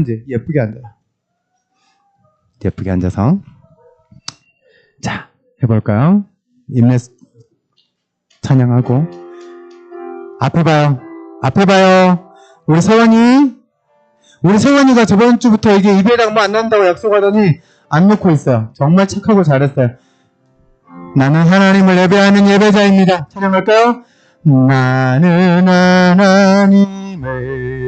이제 예쁘게 앉아요. 예쁘게 앉아서 자 해볼까요? 인내 찬양하고 앞에 봐요. 앞에 봐요. 우리 세원이 우리 세원이가 저번 주부터 이게 입에랑 뭐안 난다고 약속하더니 안 놓고 있어요. 정말 착하고 잘했어요. 나는 하나님을 예배하는 예배자입니다. 찬양할까요? 나는 하나님을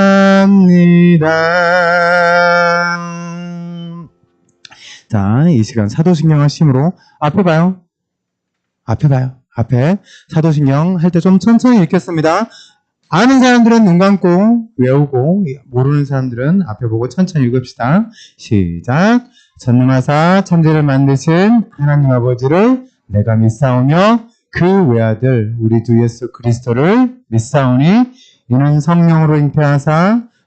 합니다. 자, 이 시간 사도신경 하심으로 앞에 봐요. 앞에 봐요. 앞에 사도신경 할 때 좀 천천히 읽겠습니다. 아는 사람들은 눈 감고 외우고 모르는 사람들은 앞에 보고 천천히 읽읍시다. 시작. 전능하사 천지를 만드신 하나님 아버지를 내가 믿사오며 그 외아들 우리 주 예수 그리스도를 믿사오니 이는 성령으로 잉태하사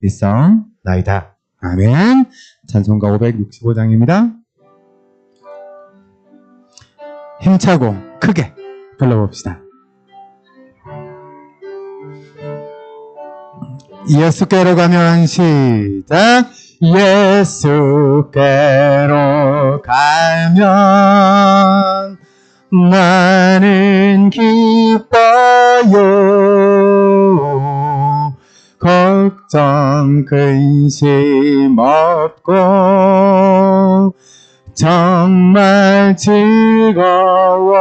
믿사옵나이다. 아멘. 찬송가 565장입니다. 힘차고 크게 불러봅시다. 예수께로 가면 시작. 예수께로 가면 나는 기뻐요. 걱 정 근심 없고 정말 즐거워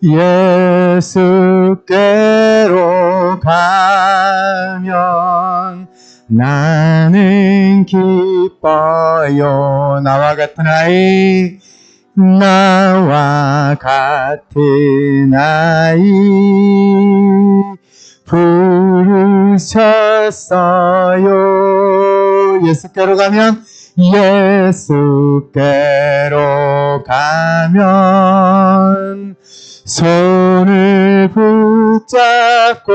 예수께로 가면 나는 기뻐요. 나와 같은 아이 나와 같은 아이 부르셨어요. 예수께로 가면 예수께로 가면 손을 붙잡고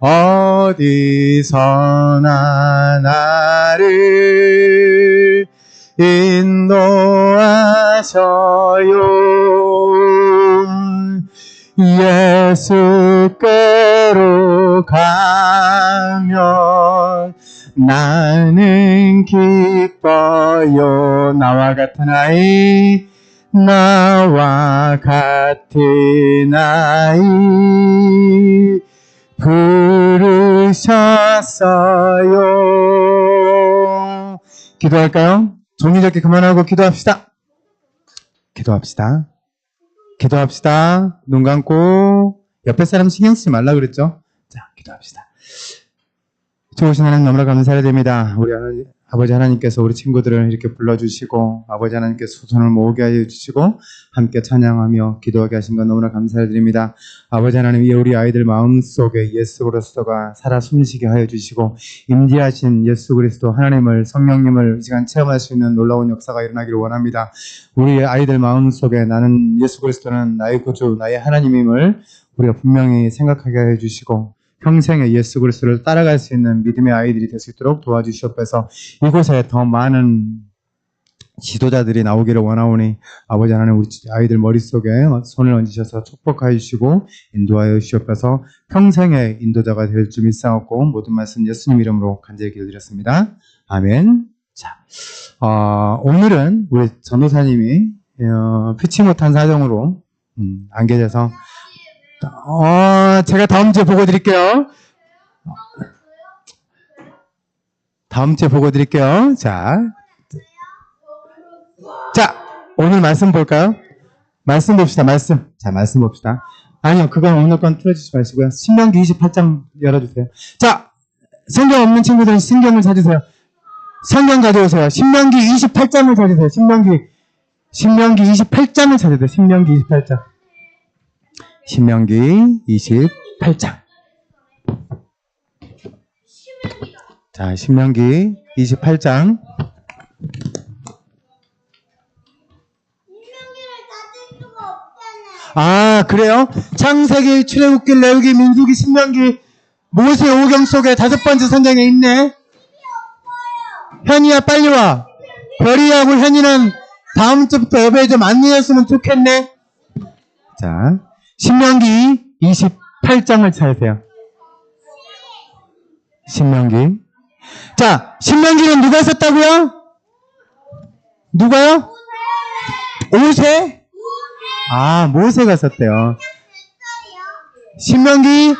어디서나 나를 인도하셔요 예수께로 가면 나는 기뻐요. 나와 같은 아이 나와 같은 아이. 부르셨어요. 기도할까요? 종이접기 그만하고 기도합시다. 기도합시다 기도합시다 눈 감고 옆에 사람 신경 쓰지 말라 그랬죠? 자 기도합시다 좋으신 하나님 너무나 감사드립니다. 우리 하나님, 아버지 하나님께서 우리 친구들을 이렇게 불러주시고 아버지 하나님께서 손을 모으게 해주시고 함께 찬양하며 기도하게 하신 것 너무나 감사드립니다. 아버지 하나님 이 우리 아이들 마음속에 예수 그리스도가 살아 숨쉬게 하여 주시고 임재하신 예수 그리스도 하나님을 성령님을 이 시간 체험할 수 있는 놀라운 역사가 일어나기를 원합니다. 우리 아이들 마음속에 나는 예수 그리스도는 나의 구주 나의 하나님임을 우리가 분명히 생각하게 해 주시고 평생에 예수 그리스도를 따라갈 수 있는 믿음의 아이들이 될 수 있도록 도와주시옵소서. 이곳에 더 많은 지도자들이 나오기를 원하오니 아버지 하나님 우리 아이들 머릿속에 손을 얹으셔서 축복하여 주시고 인도하여 주시옵소서 평생의 인도자가 될 줄 믿사옵고 모든 말씀 예수님 이름으로 간절히 기도드렸습니다. 아멘. 자, 어, 오늘은 우리 전도사님이 어, 피치 못한 사정으로 음, 안 계셔서 어, 제가 다음 주에 보고 드릴게요. 다음 주에 보고 드릴게요. 자, 자, 오늘 말씀 볼까요? 말씀 봅시다, 말씀. 자, 말씀 봅시다. 아니요, 그건 오늘 건 틀어주지 마시고요. 신명기 28장 열어주세요. 자, 성경 없는 친구들은 신경을 찾으세요. 성경 가져오세요. 신명기 28장을 찾으세요. 신명기, 신명기 28장을 찾으세요. 신명기 28장. 신명기 28장. 자, 신명기 28장. 인명기를 가질 수가 없잖아요. 아, 그래요? 창세기, 출애굽기, 레위기, 민수기, 신명기, 모세 오경 속에 다섯 번째 선장에 있네. 현이야, 빨리 와. 별이하고 현이는 다음 주부터 예배 좀 안내했으면 좋겠네. 자, 신명기 28장을 찾으세요. 신명기. 자, 신명기는 누가 썼다고요? 누가요? 오세? 아, 모세가 썼대요. 신명기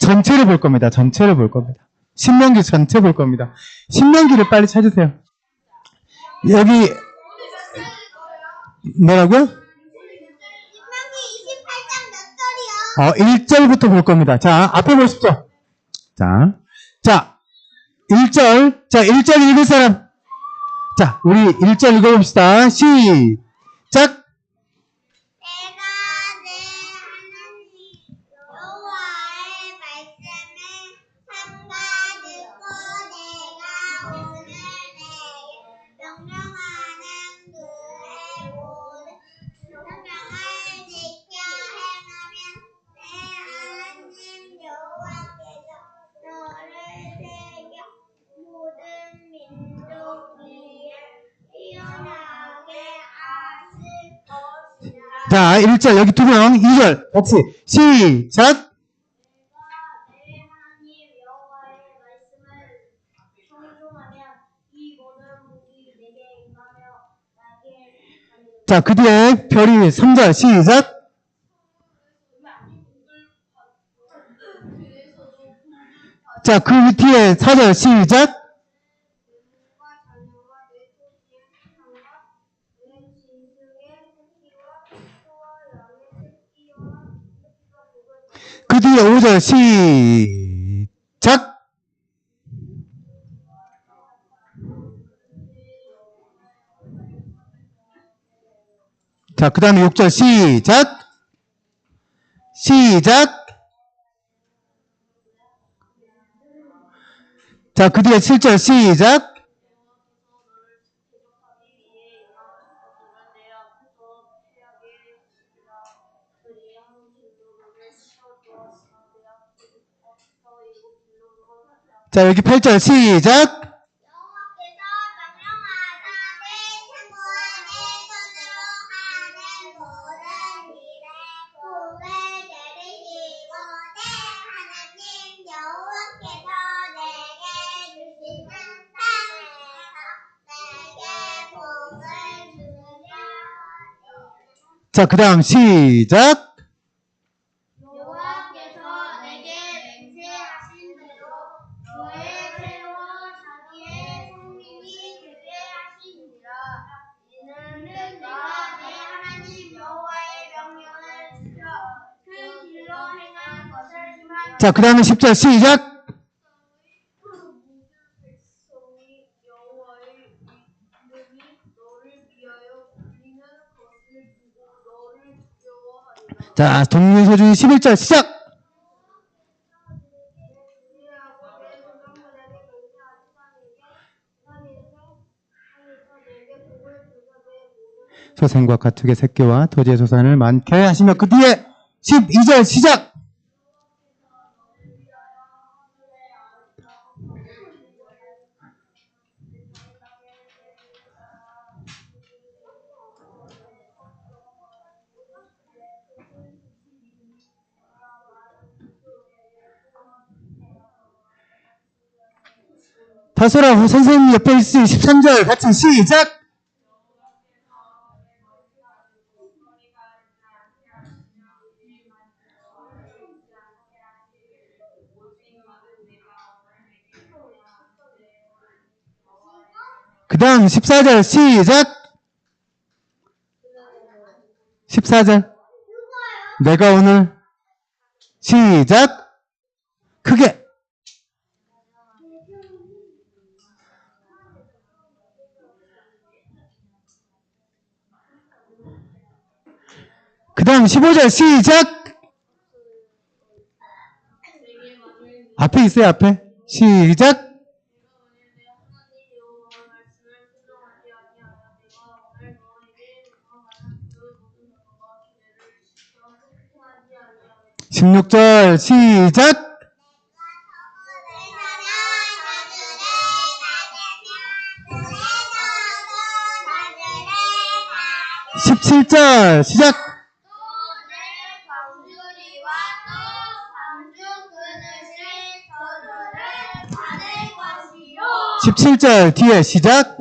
전체를 볼 겁니다. 전체를 볼 겁니다. 신명기 전체 볼 겁니다. 신명기를 빨리 찾으세요. 여기 뭐라고요? 인명기 28장 몇 절이요? 어, 1절부터 볼 겁니다. 자, 앞에 보십시오. 자, 자, 1절. 자, 1절 읽을 사람. 자, 우리 1절 읽어봅시다. 시작. 자, 1절 여기 두 명, 2절 같이 시작. 자, 그 뒤에 별이 3절 시작. 자, 그 뒤에 4절 시작. 그 뒤에 5절 시작. 자, 그 다음에 6절 시작. 시작. 자, 그 뒤에 7절 시작. 내게 복을 주시려 자, 그 다음 시작. 자, 그 다음에 10절 시작. 자, 동료소주의 11절 시작. 소생과 가축의 새끼와 토지의 소산을 많게 하시며 그 뒤에 12절 시작. 다소라 선생님 옆에 있으니 13절 같이 시작! 그 다음 14절 시작! 14절 내가 오늘 시작! 크게 그 다음 15절 시작! 앞에 있어요 앞에 시작! 내가 16절 시작! 17절 시작! 17절 뒤에 시작!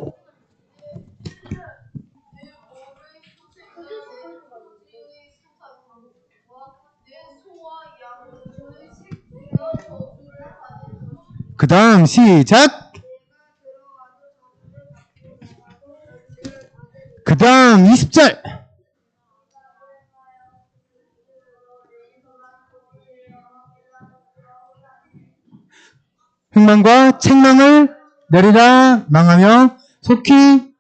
그 다음 시작! 그 다음 20절! 흑망과 책망을 내리라 망하며 속히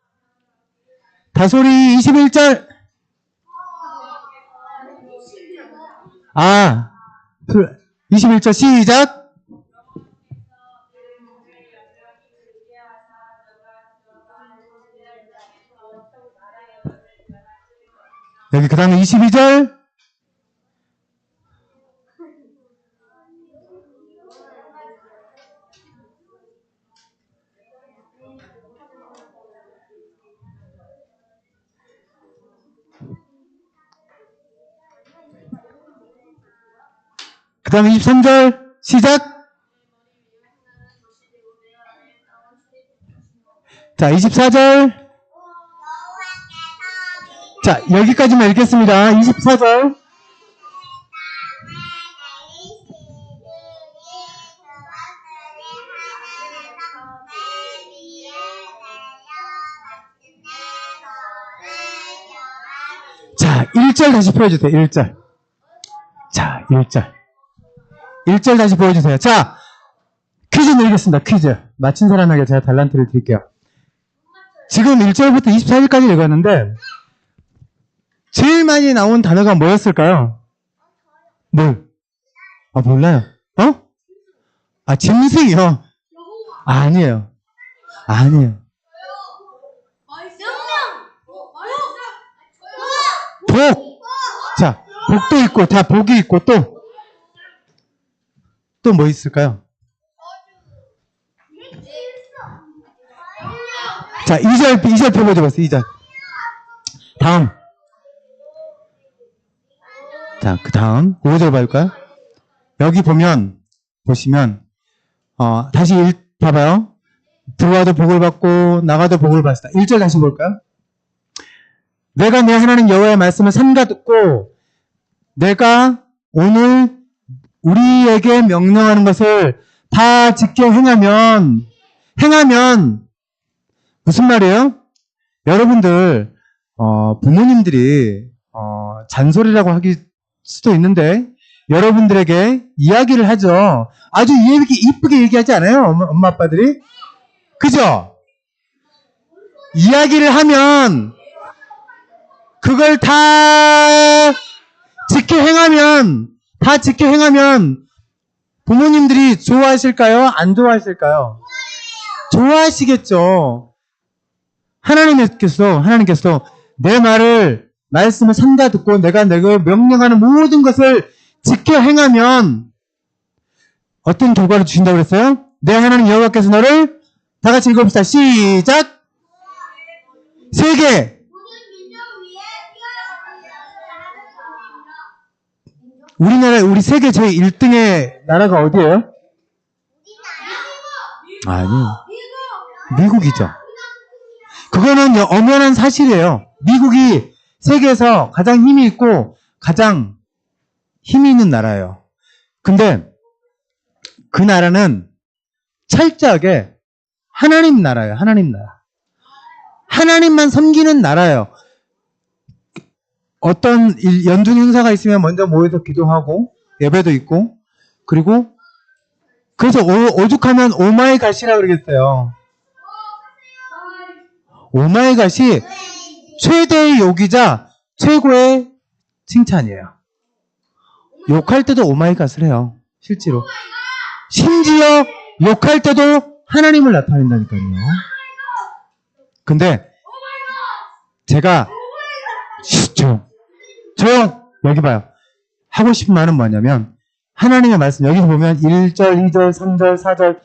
다소리 21절. 아 21절 시작. 여기 그 다음에 22절 그 다음에 23절 시작. 자 24절. 자 여기까지만 읽겠습니다. 24절. 자 1절 다시 보여주세요. 1절. 자 1절 1절 다시 보여주세요 자 퀴즈 내리겠습니다 퀴즈 맞힌 사람에게 제가 달란트를 드릴게요 지금 1절부터 24절까지 읽었는데 제일 많이 나온 단어가 뭐였을까요? 뭘? 아 몰라요 어? 아 짐승이요 아니에요 아니에요 복! 자, 복도 있고, 다 복이 있고, 또, 또 뭐 있을까요? 자, 2절, 2절 펴보자 봤어요, 2절. 다음. 자, 그 다음, 5절 볼까요? 여기 보면, 보시면, 어, 다시 일, 봐봐요. 들어와도 복을 받고, 나가도 복을 받다. 1절 다시 볼까요? 내가 내 하나님 여호와의 말씀을 삼가 듣고 내가 오늘 우리에게 명령하는 것을 다 지켜 행하면 행하면 무슨 말이에요? 여러분들 어, 부모님들이 어, 잔소리라고 하기 수도 있는데 여러분들에게 이야기를 하죠. 아주 이쁘게, 얘기하지 않아요? 엄마, 엄마 아빠들이 그죠? 이야기를 하면 그걸 다 지켜 행하면, 다 지켜 행하면 부모님들이 좋아하실까요? 안 좋아하실까요? 좋아하시겠죠. 하나님께서, 하나님께서 내 말을, 말씀을 삼가 듣고 내가 내가 명령하는 모든 것을 지켜 행하면 어떤 결과를 주신다고 그랬어요? 내 하나님 여호와께서 너를 다 같이 읽어봅시다. 시작. 세계 우리나라 우리 세계 제 1등의 나라가 어디예요? 아니요. 미국이죠. 그거는 여- 엄연한 사실이에요. 미국이 세계에서 가장 힘이 있고 가장 힘이 있는 나라예요. 근데 그 나라는 철저하게 하나님 나라예요. 하나님 나라. 하나님만 섬기는 나라예요. 어떤 일- 연중 행사가 있으면 먼저 모여서 기도하고 예배도 있고 그리고 그래서 오, 오죽하면 오마이 갓이라 그러겠어요. 오마이 갓이 최대의 욕이자 최고의 칭찬이에요. 욕할 때도 오마이 갓을 해요. 실제로. 심지어 욕할 때도 하나님을 나타낸다니까요. 근데 제가 쉿, 조용. 조용! 여기 봐요. 하고 싶은 말은 뭐냐면 하나님의 말씀 여기서 보면 1절, 2절, 3절, 4절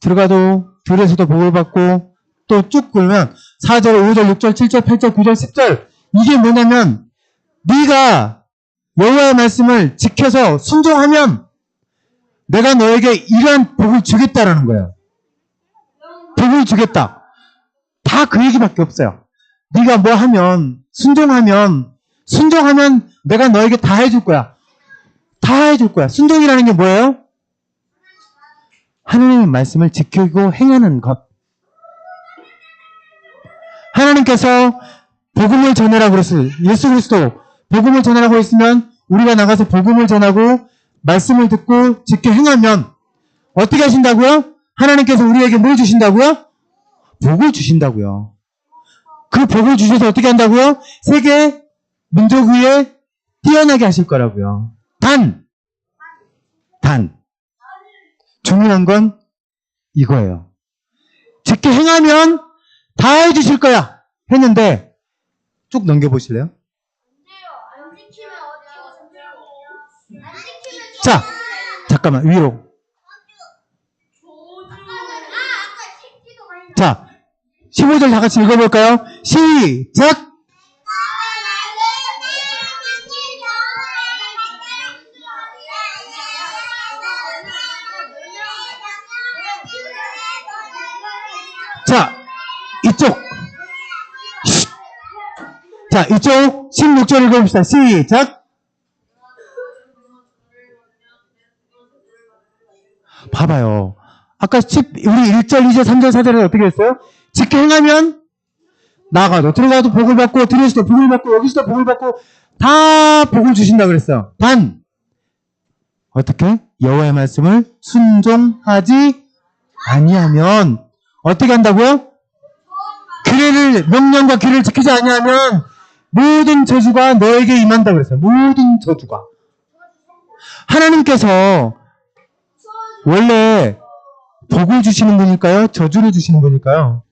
들어가도 들에서도 복을 받고 또 쭉 굴면 4절, 5절, 6절, 7절, 8절, 9절, 10절 이게 뭐냐면 네가 여호와의 말씀을 지켜서 순종하면 내가 너에게 이러한 복을 주겠다라는 거예요. 복을 주겠다. 다 그 얘기밖에 없어요. 네가 뭐 하면 순종하면 순종하면 내가 너에게 다 해줄 거야. 다 해줄 거야. 순종이라는 게 뭐예요? 하나님의 말씀을 지키고 행하는 것. 하나님께서 복음을 전하라고 그랬어요. 예수 그리스도 복음을 전하라고 했으면 우리가 나가서 복음을 전하고 말씀을 듣고 지켜 행하면 어떻게 하신다고요? 하나님께서 우리에게 뭘 주신다고요? 복을 주신다고요. 그 복을 주셔서 어떻게 한다고요? 세계 민족 위에 뛰어나게 하실 거라고요. 단, 단. 중요한 건 이거예요. 지켜 행하면 다 해주실 거야. 했는데 쭉 넘겨보실래요? 자, 잠깐만 위로. 자, 15절 다 같이 읽어볼까요? 시작! 자, 이쪽 16절 읽어봅시다. 시작! 봐봐요. 아까 10, 우리 1절, 2절, 3절, 4절에 어떻게 했어요? 지켜 행하면 나가도 들어가도 복을 받고 들에서도 복을 받고 여기서도 복을 받고 다 복을 주신다 그랬어요. 단 어떻게 여호와의 말씀을 순종하지 아니하면 어떻게 한다고요? 규례를 명령과 규례를 지키지 아니하면 모든 저주가 너에게 임한다 그랬어요. 모든 저주가 하나님께서 원래 복을 주시는 분일까요? 저주를 주시는 분일까요?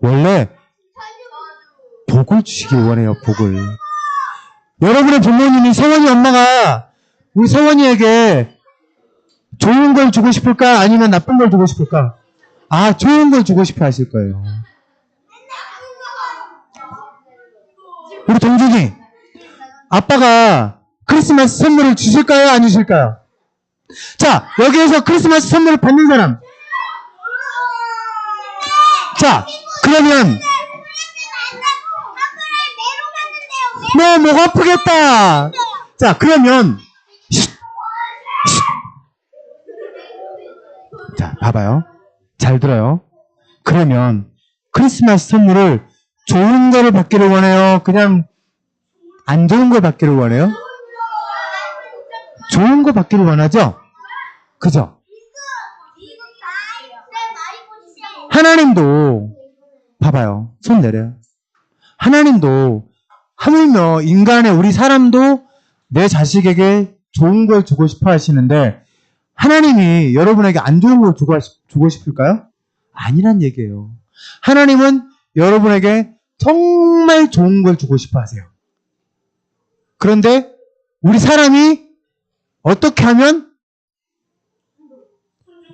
원래 복을 주시길 원해요, 복을. 여러분의 부모님이 세원이 엄마가 우리 세원이에게 좋은 걸 주고 싶을까? 아니면 나쁜 걸 주고 싶을까? 아, 좋은 걸 주고 싶어 하실 거예요. 아빠가 크리스마스 선물을 주실까요? 안 주실까요? 자, 여기에서 크리스마스 선물을 받는 사람. 자, 그러면, 너 목 아프겠다. 자, 그러면. 자, 봐봐요. 잘 들어요. 그러면, 크리스마스 선물을 좋은 거를 받기를 원해요? 그냥, 안 좋은 걸 받기를 원해요? 좋은 거 받기를 원하죠? 그죠? 하나님도 봐봐요. 손 내려요. 하나님도 하물며 인간의 우리 사람도 내 자식에게 좋은 걸 주고 싶어 하시는데 하나님이 여러분에게 안 좋은 걸 주고, 주고 싶을까요? 아니란 얘기예요. 하나님은 여러분에게 정말 좋은 걸 주고 싶어 하세요. 그런데 우리 사람이 어떻게 하면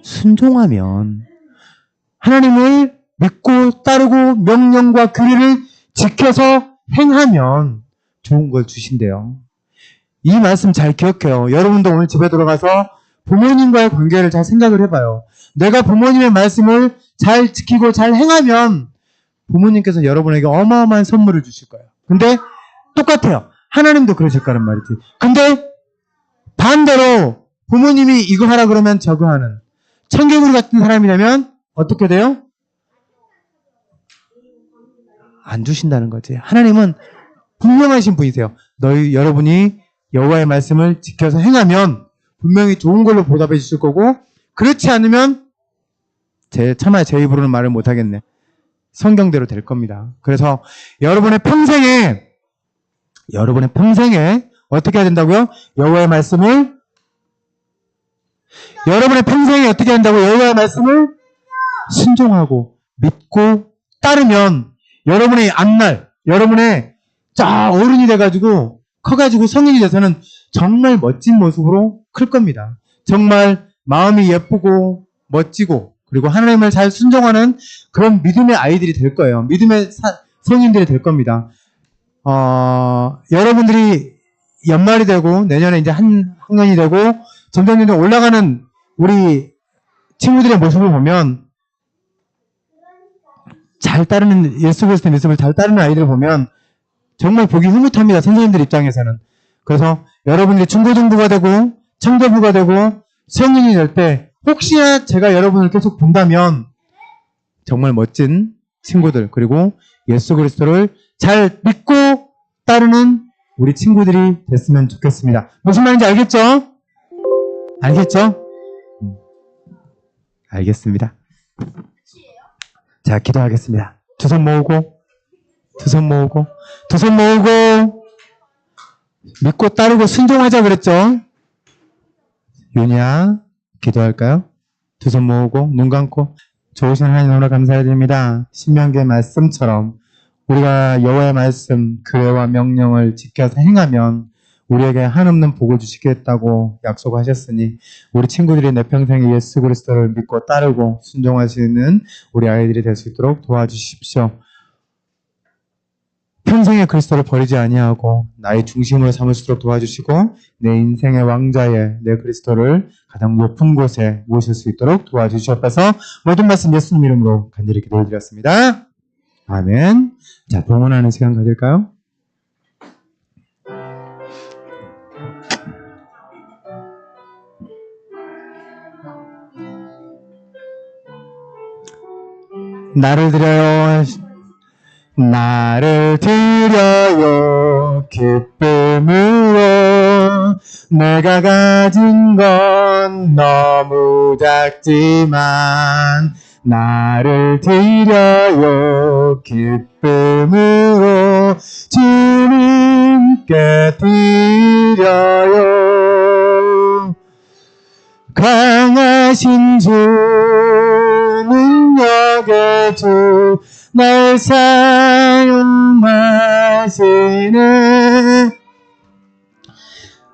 순종하면 하나님을 믿고 따르고 명령과 규례를 지켜서 행하면 좋은 걸 주신대요. 이 말씀 잘 기억해요. 여러분도 오늘 집에 들어가서 부모님과의 관계를 잘 생각을 해봐요. 내가 부모님의 말씀을 잘 지키고 잘 행하면 부모님께서 여러분에게 어마어마한 선물을 주실 거예요. 근데 똑같아요. 하나님도 거란 말이지. 근데 반대로 부모님이 이거 하라 그러면 저거 하는 청개구리 같은 사람이라면 어떻게 돼요? 안 주신다는 거지. 하나님은 분명하신 분이세요. 너희 여러분이 여호와의 말씀을 지켜서 행하면 분명히 좋은 걸로 보답해 주실 거고 그렇지 않으면 제 차마 제 입으로는 말을 못 하겠네. 성경대로 될 겁니다. 그래서 여러분의 평생에 여러분의 평생에 어떻게 해야 된다고요? 여호와의 말씀을 여러분의 평생에 어떻게 한다고 여호와의 말씀을 순종하고 믿고 따르면 여러분의 앞날 여러분의 자 어른이 돼가지고 커가지고 성인이 돼서는 정말 멋진 모습으로 클 겁니다. 정말 마음이 예쁘고 멋지고 그리고 하나님을 잘 순종하는 그런 믿음의 아이들이 될 거예요. 믿음의 사- 성인들이 될 겁니다. 어, 여러분들이 연말이 되고 내년에 이제 한 학년이 되고 점점 점점 올라가는 우리 친구들의 모습을 보면 잘 따르는 예수 그리스도의 모습을 잘 따르는 아이들을 보면 정말 보기 흐뭇합니다. 선생님들 입장에서는. 그래서 여러분들이 중고등부가 되고 청소부가 되고 성인이 될 때 혹시나 제가 여러분을 계속 본다면 정말 멋진 친구들 그리고 예수 그리스도를 잘 믿고 따르는 우리 친구들이 됐으면 좋겠습니다. 무슨 말인지 알겠죠? 알겠죠? 음. 알겠습니다. 자, 기도하겠습니다. 두 손 모으고, 두 손 모으고, 두 손 모으고, 믿고 따르고 순종하자 그랬죠? 윤희야, 기도할까요? 두 손 모으고, 눈 감고, 좋으신 하나님 너무나 감사드립니다. 신명기의 말씀처럼 우리가 여호와의 말씀, 규례와 명령을 지켜서 행하면 우리에게 한없는 복을 주시겠다고 약속하셨으니 우리 친구들이 내 평생에 예수 그리스도를 믿고 따르고 있는 우리 아이들이 될 수 있도록 도와주십시오. 평생에 그리스도를 버리지 아니하고 나의 중심으로 삼을 수 있도록 도와주시고 내 인생의 왕자의 내 그리스도를 가장 높은 곳에 모실 수 있도록 도와주시옵소서 모든 말씀 예수님 이름으로 간절히 기도드렸습니다. 아멘. 자, 봉헌하는 시간 가질까요? 나를 드려요. 나를 드려요. 기쁨으로 내가 가진 건 너무 작지만 나를 드려요. 기쁨으로 주님께 드려요. 강하신 주 능력의 주날 사용하시네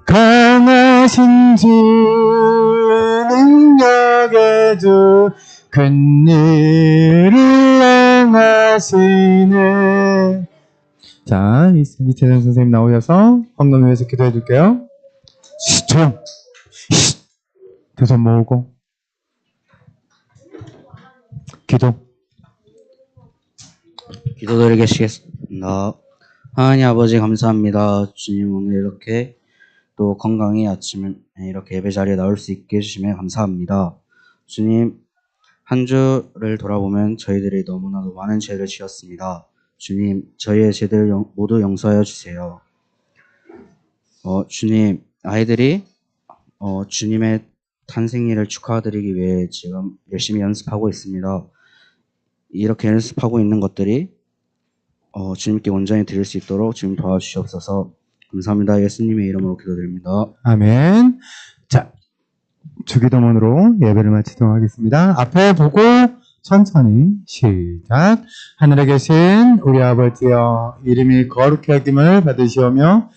강하신 주 능력의 주 큰일을 행하시네 자 이- 이태정 선생님 나오셔서 황금 위해서 기도해 줄게요 쉿, 조용 두손 모으고 기도 기도드리겠습니다. 하나님 아버지 감사합니다. 주님 오늘 이렇게 또 건강히 아침에 이렇게 예배 자리에 나올 수 있게 해주심에 감사합니다. 주님 한 주를 돌아보면 저희들이 너무나도 많은 죄를 지었습니다. 주님 저희의 죄들을 영- 모두 용서하여 주세요. 어, 주님 아이들이 어, 주님의 탄생일을 축하드리기 위해 지금 열심히 연습하고 있습니다. 이렇게 연습하고 있는 것들이 어, 주님께 온전히 드릴 수 있도록 주님 도와주시옵소서. 감사합니다. 예수님의 이름으로 기도드립니다. 아멘 자 주기도문으로 예배를 마치도록 하겠습니다. 앞에 보고 천천히 시작. 하늘에 계신 우리 아버지여 이름이 거룩히 여김을 받으시오며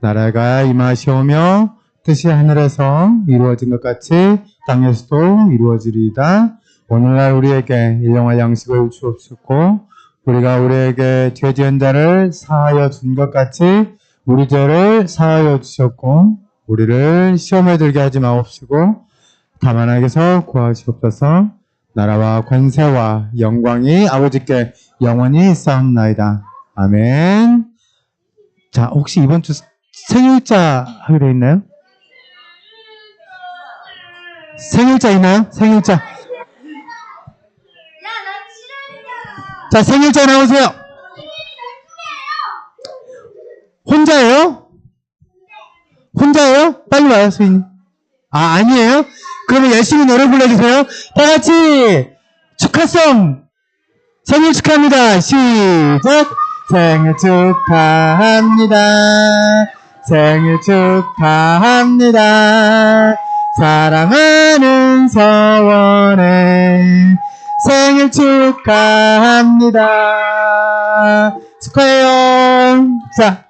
나라가 임하시오며 뜻이 하늘에서 이루어진 것 같이 땅에서도 이루어지리이다. 오늘날 우리에게 일용할 양식을 주옵시고 우리가 우리에게 죄 지은 자를 사하여 준 것 같이 우리 죄를 사하여 주셨고 우리를 시험에 들게 하지 마옵시고 다만 하게서 구하시옵소서 나라와 권세와 영광이 아버지께 영원히 있사옵나이다. 아멘. 자, 혹시 이번 주 생일자 하게 돼 있나요? 생일자 있나요? 생일자. 자, 생일자 나오세요. 혼자예요? 혼자예요? 빨리 와요, 수인님. 아, 아니에요? 그러면 열심히 노래 불러주세요. 다 같이 축하송! 생일 축하합니다. 시작! 생일 축하합니다. 생일 축하합니다. 사랑하는 서원의 생일 축하합니다. 축하해요. 자,